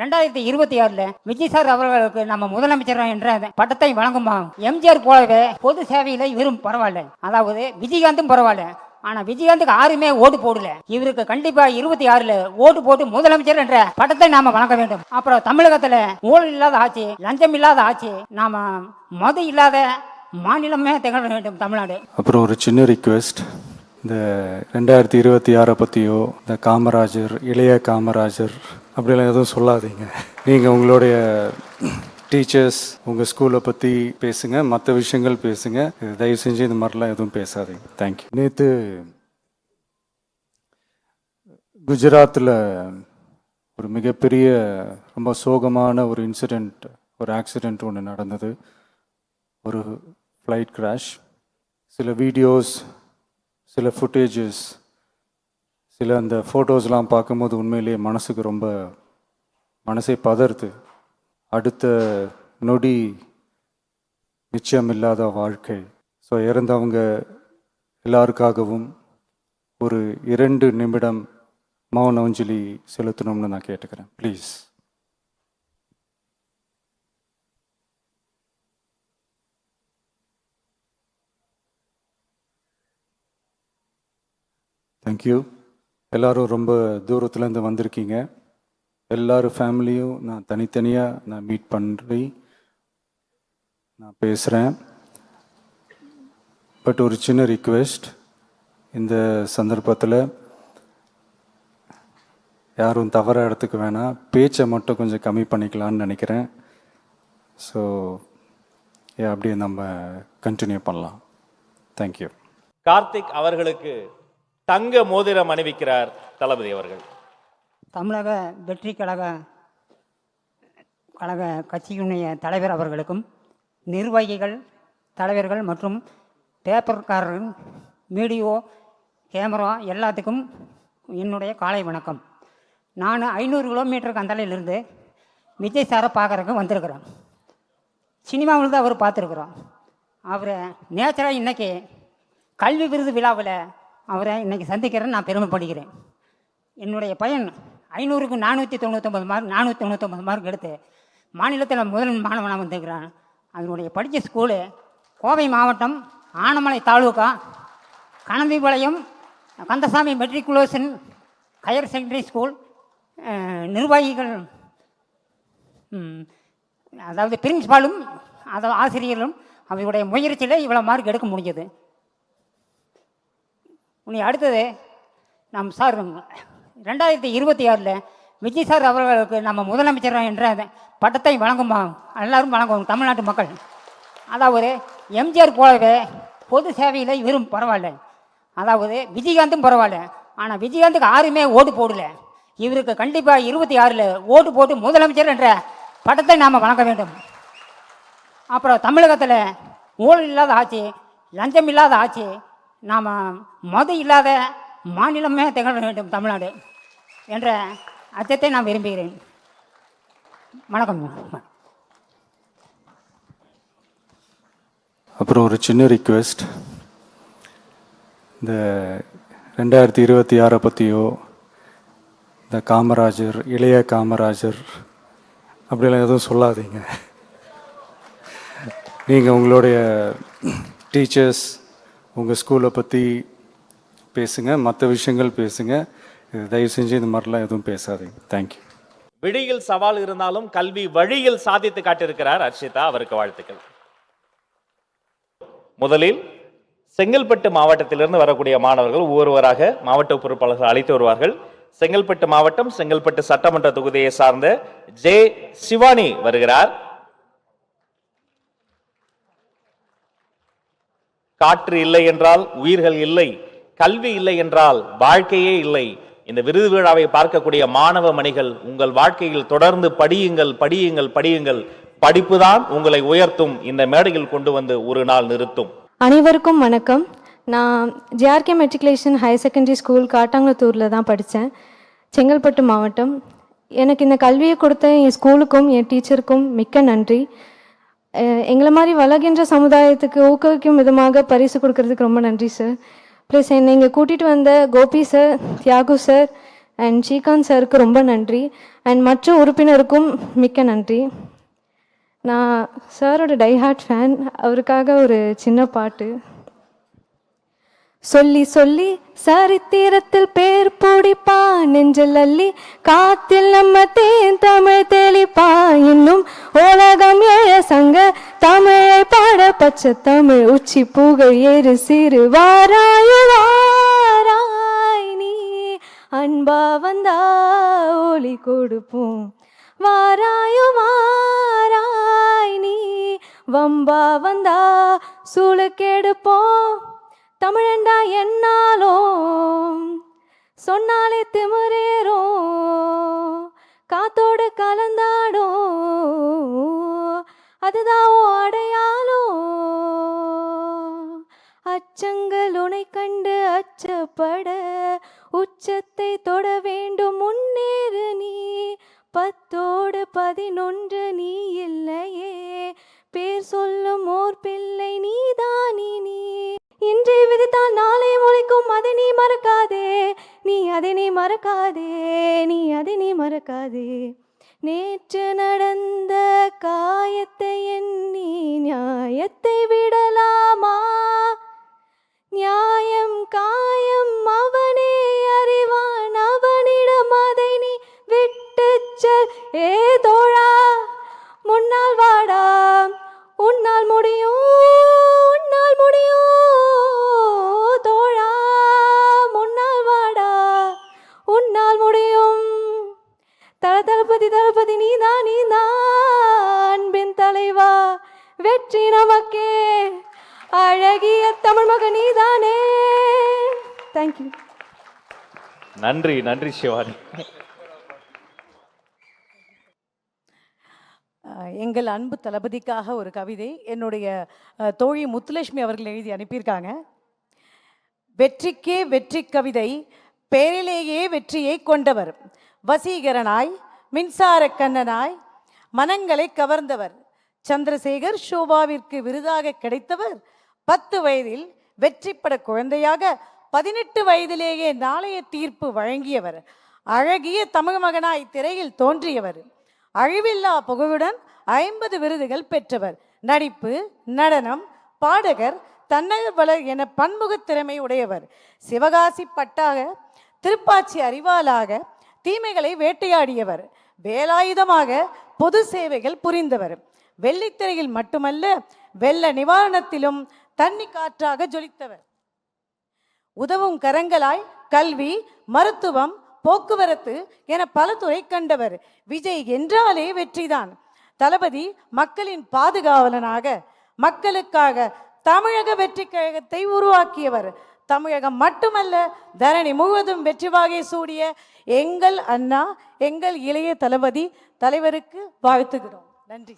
ரெண்டாயிரத்தி இருபத்தி ஆறுல விஜய் சார் அவர்களுக்கு நம்ம முதலமைச்சர் என்ற பட்டத்தை வழங்குமா? எம்ஜிஆர் போலவே பொது சேவையில இவரும் பரவாயில்ல. அதாவது விஜயகாந்தும் பரவாயில்ல. ஆனா விஜயகாந்துக்கு யாருமே ஓட்டு போடல. இவருக்கு கண்டிப்பா இருபத்தி ஆறுல ஓட்டு போட்டு முதலமைச்சர் என்ற பட்டத்தை நாம வழங்க வேண்டும். அப்புறம் தமிழகத்துல ஊழல் இல்லாத ஆட்சி லஞ்சம் இல்லாத ஆட்சி நாம மது இல்லாத மாநிலமே திகழ வேண்டும் தமிழ்நாடு. அப்புறம் ஒரு சின்ன ரிக்வெஸ்ட் இந்த ரெண்டாயிரத்தி இருபத்தி ஆறை பற்றியோ இந்த காமராஜர் இளைய காமராஜர் அப்படிலாம் எதுவும் சொல்லாதீங்க. நீங்கள் உங்களுடைய டீச்சர்ஸ் உங்கள் ஸ்கூலை பற்றி பேசுங்க மற்ற விஷயங்கள் பேசுங்க. தயவு செஞ்சு இந்த மாதிரிலாம் எதுவும் பேசாதீங்க. தேங்க்யூ நேற்று குஜராத்தில் ஒரு மிகப்பெரிய ரொம்ப சோகமான ஒரு இன்சிடெண்ட் ஒரு ஆக்சிடெண்ட் ஒன்று நடந்தது. ஒரு ஃப்ளைட் கிராஷ் சில வீடியோஸ் சில ஃபுட்டேஜஸ் சில அந்த ஃபோட்டோஸ்லாம் பார்க்கும்போது உண்மையிலேயே மனசுக்கு ரொம்ப மனசே பதறுது. அடுத்த நொடி நிச்சயம் இல்லாத வாழ்க்கை. ஸோ இறந்தவங்க எல்லாருக்காகவும் ஒரு இரண்டு நிமிடம் மௌன அஞ்சலி செலுத்தணும்னு நான் கேட்டுக்கிறேன். ப்ளீஸ் தேங்க்யூ எல்லோரும் ரொம்ப தூரத்துலேருந்து வந்திருக்கீங்க. எல்லாரும் ஃபேமிலியும் நான் தனித்தனியாக நான் மீட் பண்ணி நான் பேசுகிறேன் பட் ஒரு சின்ன ரிக்வெஸ்ட் இந்த சந்தர்ப்பத்தில் யாரும் தவறாக இடத்துக்கு வேணாம் பேச்சை மட்டும் கொஞ்சம் கம்மி பண்ணிக்கலான்னு நினைக்கிறேன். ஸோ அப்படியே நம்ம கண்டினியூ பண்ணலாம். தேங்க்யூ கார்த்திக் அவர்களுக்கு தங்க மோதிரம் அணிவிக்கிறார் தளபதி அவர்கள். தமிழக வெற்றி கழக கழக கட்சியினுடைய தலைவர் அவர்களுக்கும் நிர்வாகிகள் தலைவர்கள் மற்றும் பேப்பர்காரர்கள் மீடியோ கேமரா எல்லாத்துக்கும் என்னுடைய காலை வணக்கம். நான் ஐநூறு கிலோமீட்டருக்கு அந்தலையிலிருந்து விஜய் சாரை பார்க்குறதுக்கு வந்திருக்கிறேன். சினிமாவில் தான் அவர் பார்த்துருக்குறோம் அவரை நேச்சராக இன்றைக்கி கல்வி விருது விழாவில் அவரை இன்னைக்கு சந்திக்கிறேன் நான் பெருமைப்படுகிறேன். என்னுடைய பையன் ஐநூறுக்கு நானூற்றி தொண்ணூத்தொம்பது மார்க் நானூற்றி தொண்ணூத்தொம்பது மார்க் எடுத்து மாநிலத்தில் முதல் மாணவனாக வந்திருக்கிறான். அதனுடைய படித்த ஸ்கூலு கோவை மாவட்டம் Anamalai taluka Kanandipalayam Kandasamy matriculation higher secondary school நிர்வாகிகள் அதாவது பிரின்ஸ்பாலும் அதாவது ஆசிரியர்களும் அவருடைய முயற்சியில் இவ்வளோ மார்க் எடுக்க முடிஞ்சது. உன்னை அடுத்தது நம் சார் ரெண்டாயிரத்தி இருபத்தி ஆறில் விஜய் சார் அவர்களுக்கு நம்ம முதலமைச்சர் என்ற பட்டத்தை வழங்குமா? எல்லாரும் வழங்குவோம் தமிழ்நாட்டு மக்கள். அதாவது எம்ஜிஆர் போலவே பொது சேவையில் இவரும் பரவாயில்ல. அதாவது விஜயகாந்தும் பரவாயில்ல. ஆனால் விஜயகாந்துக்கு யாருமே ஓட்டு போடல. இவருக்கு கண்டிப்பாக இருபத்தி ஆறில் ஓட்டு போட்டு முதலமைச்சர் என்ற பட்டத்தை நாம் வழங்க வேண்டும். அப்புறம் தமிழகத்தில் ஊழல் இல்லாத ஆட்சி லஞ்சம் இல்லாத ஆட்சி நாம் மதம் இல்லாத மாநிலமே திகழ வேண்டும் தமிழ்நாடு என்ற அச்சத்தை நான் விரும்புகிறேன். வணக்கம். அப்புறம் ஒரு சின்ன ரிக்வெஸ்ட் இந்த ரெண்டாயிரத்தி இருபத்தி ஆறை பற்றியோ இந்த காமராஜர் இளைய காமராஜர் அப்படிலாம் எதுவும் சொல்லாதீங்க. நீங்கள் உங்களுடைய டீச்சர்ஸ் உங்கள் ஸ்கூலை பற்றி பேசுங்க மற்ற விஷயங்கள் பேசுங்க. இது தயவு செஞ்சு இந்த மாதிரிலாம் எதுவும் பேசாதீங்க. தேங்க்யூ விடியில் சவால் இருந்தாலும் கல்வி வழியில் சாதித்து காட்டியிருக்கிறார் அர்ஷிதா அவருக்கு வாழ்த்துக்கள். முதலில் செங்கல்பட்டு மாவட்டத்திலிருந்து வரக்கூடிய மாணவர்கள் ஒவ்வொருவராக மாவட்ட பொறுப்பாளர்கள் அழைத்து வருவார்கள். செங்கல்பட்டு மாவட்டம் செங்கல்பட்டு சட்டமன்ற தொகுதியை சார்ந்த ஜே சிவானி வருகிறார். காற்று இல்லை என்றால் உயிர்கள் இல்லை கல்வி இல்லை என்றால் வாழ்க்கையே இல்லை. இந்த விருது விழாவை பார்க்கக்கூடிய மாணவ மணிகள் உங்கள் வாழ்க்கையில் தொடர்ந்து படியுங்கள் படியுங்கள் படியுங்கள். படிப்பு தான் உங்களை உயர்த்தும். இந்த மேடையில் கொண்டு வந்து ஒரு நாள் நிறுத்தும். அனைவருக்கும் வணக்கம். நான் JRK matriculation higher secondary school காட்டாங்குளத்தூரில் தான் படித்தேன் செங்கல்பட்டு மாவட்டம். எனக்கு இந்த கல்வியை கொடுத்த என் ஸ்கூலுக்கும் என் டீச்சருக்கும் மிக்க நன்றி. எங்களை மாதிரி வளர்கின்ற சமுதாயத்துக்கு ஊக்குவிக்கும் விதமாக பரிசு கொடுக்கறதுக்கு ரொம்ப நன்றி சார் ப்ளஸ் என்னை இங்கே கூட்டிகிட்டு வந்த Gopi sir Thiyagu sir and Srikanth சாருக்கு ரொம்ப நன்றி. அண்ட் மற்ற உறுப்பினருக்கும் மிக்க நன்றி. நான் சாரோட டைஹார்ட் ஃபேன் அவருக்காக ஒரு சின்ன பாட்டு. சொல்லி சொல்லி சரித்திரத்தில் பேர் பிடிப்பா நெஞ்சில் அள்ளி காத்தில் நம்ம தேன் தமிழ் தெளிப்பா இன்னும் உலகம் ஏழ சங்க தமிழை பாட பச்சை தமிழ் உச்சி புகழ் ஏறு சிறு வாராய வாராய் நீ. அன்பா வந்தா ஒளி கொடுப்போம். வாராயோ வாராய் நீ. வம்பா வந்தா சூளுக்கெடுப்போம் தமிழண்டா என்னாலும் சொன்னாலே திமுறேறோ காத்தோடு கலந்தாடும். அதுதான் உன் அடையாளம். அச்சங்கள் உனை கண்டு அச்சப்பட உச்சத்தை தொட வேண்டும் முன்னேறு நீ. பத்தோடு பதினொன்று நீ இல்லையே. பேர் சொல்லும் ஓர் பிள்ளை நீதானி நீ இன்றைய விதித்தால் நாளை முளைக்கும் அதை நீ மறக்காதே. நீ அதை நீ மறக்காதே நீ அதை நீ மறக்காதே. நேற்று நடந்த காயத்தை எண்ணி நியாயத்தை விடலாமா? நியாயம் காயம் அவனே அறிவான் அவனிடம் அதை நீ விட்டு செல். ஏ தோழா முன்னால் வாடா உன்னால் முடியும் உன்னால் முடியும். தளபதி தளபதி நீதான் நீதான் அன்பின் தலைவா வெற்றி நமக்கே. அழகிய தமிழ் மகன் நீதானே தேங்க்யூ நன்றி நன்றி சிவானி. எங்கள் அன்பு தளபதிக்காக ஒரு கவிதை என்னுடைய தோழி முத்துலட்சுமி அவர்கள் எழுதி அனுப்பியிருக்காங்க. வெற்றிக்கே வெற்றி கவிதை பேரிலேயே வெற்றியை கொண்டவர் வசீகரனாய் மின்சார கண்ணனாய் மனங்களை கவர்ந்தவர். சந்திரசேகர் ஷோபாவிற்கு விருதாக கிடைத்தவர். பத்து வயதில் வெற்றிப்பட குழந்தையாக பதினெட்டு வயதிலேயே நாளைய தீர்ப்பு வழங்கியவர். அழகிய தமிழ் மகனாய் திரையில் தோன்றியவர். அழிவில்லா புகழுடன் ஐம்பது விருதுகள் பெற்றவர். நடிப்பு நடனம் பாடகர் தன்னகவலர் என பன்முகத் திறமை உடையவர். சிவகாசி பட்டாக திருப்பாச்சி அறிவாளாக தீமைகளை வேட்டையாடியவர். வேலாயுதமாக பொது சேவைகள் புரிந்தவர் வெள்ளித்திரையில் மட்டுமல்ல வெள்ள நிவாரணத்திலும் தண்ணி காற்றாக ஜொலித்தவர். உதவும் கரங்களாய் கல்வி மருத்துவம் போக்குவரத்து என பல துறை கண்டவர். விஜய் என்றாலே வெற்றிதான். தளபதி மக்களின் பாதுகாவலனாக மக்களுக்காக தமிழக வெற்றி கழகத்தை உருவாக்கியவர். தமிழகம் மட்டுமல்ல தரணி முழுவதும் வெற்றி வாகை சூடிய எங்கள் அண்ணா எங்கள் இளைய தளபதி தலைவருக்கு வாழ்த்துகிறோம். நன்றி.